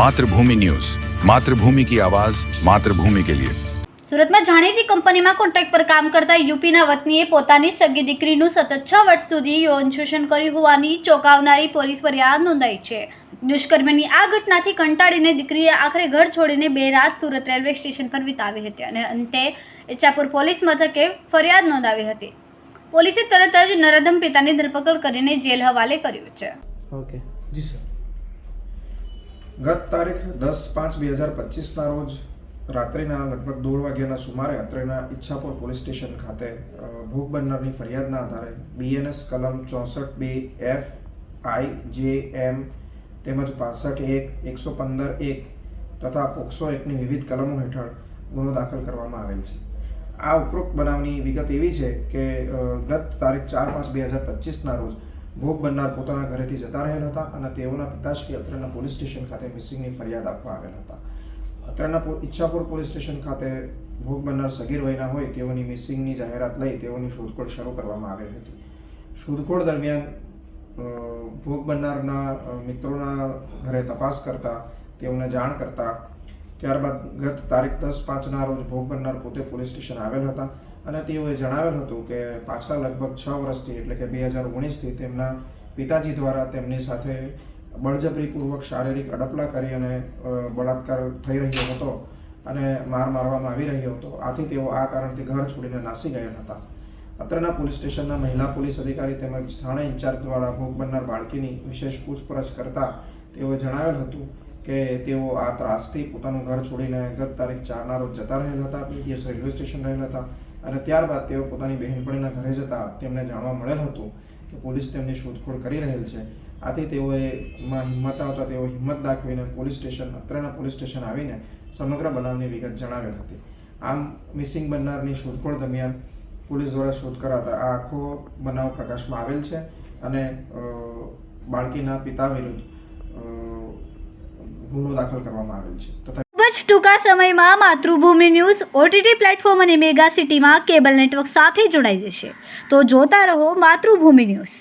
Mathrubhumi news. Mathrubhumi કી આવાજ માતૃભૂમિ કે લિયે. સુરતમાં જાણીતી કંપનીમાં કોન્ટ્રાક્ટ પર કામ કરતા યુપીના વતનીએ પોતાની સગી દીકરીનું સતત છ વર્ષ સુધી યૌન શોષણ કર્યું હોવાની ચોંકાવનારી પોલીસ ફરિયાદ નોંધાઈ છે. દુષ્કર્મની આ ઘટનાથી કંટાળીને દીકરીએ આખરે ઘર છોડીને બે રાત સુરત રેલવે સ્ટેશન પર વિતાવી હતી અને અંતે ઇચ્છાપુર પોલીસ મથકે ફરિયાદ નોંધાવી હતી. પોલીસે તરત જ નરધમ પિતાની ધરપકડ કરીને જેલ હવાલે કર્યું છે. ઓકે. જી સર. ગત તારીખ દસ પાંચ બે હજાર પચીસના રોજ રાત્રિના લગભગ દોઢ વાગ્યાના સુમારે અત્રેના ઈચ્છાપુર પોલીસ સ્ટેશન ખાતે ભોગ બનનારની ફરિયાદના આધારે બીએનએસ કલમ ચોસઠ બે એફ આઈ જે એમ તેમજ પાસઠ એક, એકસો પંદર એક તથા પોક્સો એકની વિવિધ કલમો હેઠળ ગુનો દાખલ કરવામાં આવેલ છે. આ ઉપરોક્ત બનાવની વિગત એવી છે કે ગત તારીખ ચાર પાંચ બે હજાર પચીસના રોજ ભોગ બનનાર પોતાના ઘરેથી જતા રહેલ હતા અને તેઓના પિતાશ્રી અત્રેના પોલીસ સ્ટેશન ખાતે મિસિંગની ફરિયાદ આપવા આવેલ હતા. અત્રેના ઈચ્છાપુર પોલીસ સ્ટેશન ખાતે ભોગ બનનાર સગીર વયના હોય તેઓની મિસિંગની જાહેરાત લઈ તેઓની શોધખોળ શરૂ કરવામાં આવેલ હતી. શોધખોળ દરમિયાન ભોગ બનનારના મિત્રોના ઘરે તપાસ કરતા, તેઓને જાણ કરતા ત્યારબાદ ગત તારીખ દસ પાંચના રોજ ભોગ બનનાર પોતે પોલીસ સ્ટેશન આવેલ હતા અને તેઓએ જણાવેલ હતું કે પાછલા લગભગ છ વર્ષથી એટલે કે બે હજાર ઓગણીસથી તેમના પિતાજી દ્વારા તેમની સાથે બળજબરીપૂર્વક શારીરિક અડપલા કરી અને બળાત્કાર થઈ રહ્યો હતો અને માર મારવામાં આવી રહ્યો હતો. આથી તેઓ આ કારણથી ઘર છોડીને નાસી ગયેલ હતા. અત્રના પોલીસ સ્ટેશનના મહિલા પોલીસ અધિકારી તેમજ થાણા ઇન્ચાર્જ દ્વારા ભોગ બનનાર બાળકીની વિશેષ પૂછપરછ કરતા તેઓએ જણાવેલ હતું કે તેઓ આ ત્રાસથી પોતાનું ઘર છોડીને ગત તારીખ ચારના રોજ જતા રહેલ હતા બે રેલવે સ્ટેશન રહેલા હતા અને ત્યારબાદ તેઓ પોતાની બહેનપણીના ઘરે જતા તેમને જાણવા મળેલ હતું કે પોલીસ તેમની શોધખોળ કરી રહેલ છે. આથી તેઓએ માં હિંમત આવતા તેઓ હિંમત દાખવીને પોલીસ સ્ટેશન, અત્રેના પોલીસ સ્ટેશન આવીને સમગ્ર બનાવની વિગત જણાવેલ હતી. આમ મિસિંગ બનનારની શોધખોળ દરમિયાન પોલીસ દ્વારા શોધ કરાતા આ આખો બનાવ પ્રકાશમાં આવેલ છે અને બાળકીના પિતા વિરુદ્ધ ગુનો દાખલ કરવામાં આવેલ છે. તથા ખૂબ જ ટૂંકા સમયમાં માતૃભૂમિ ન્યૂઝ ઓટીટી પ્લેટફોર્મ અને મેગા સિટીમાં કેબલ નેટવર્ક સાથે જોડાઈ જશે. તો જોતા રહો માતૃભૂમિ ન્યૂઝ.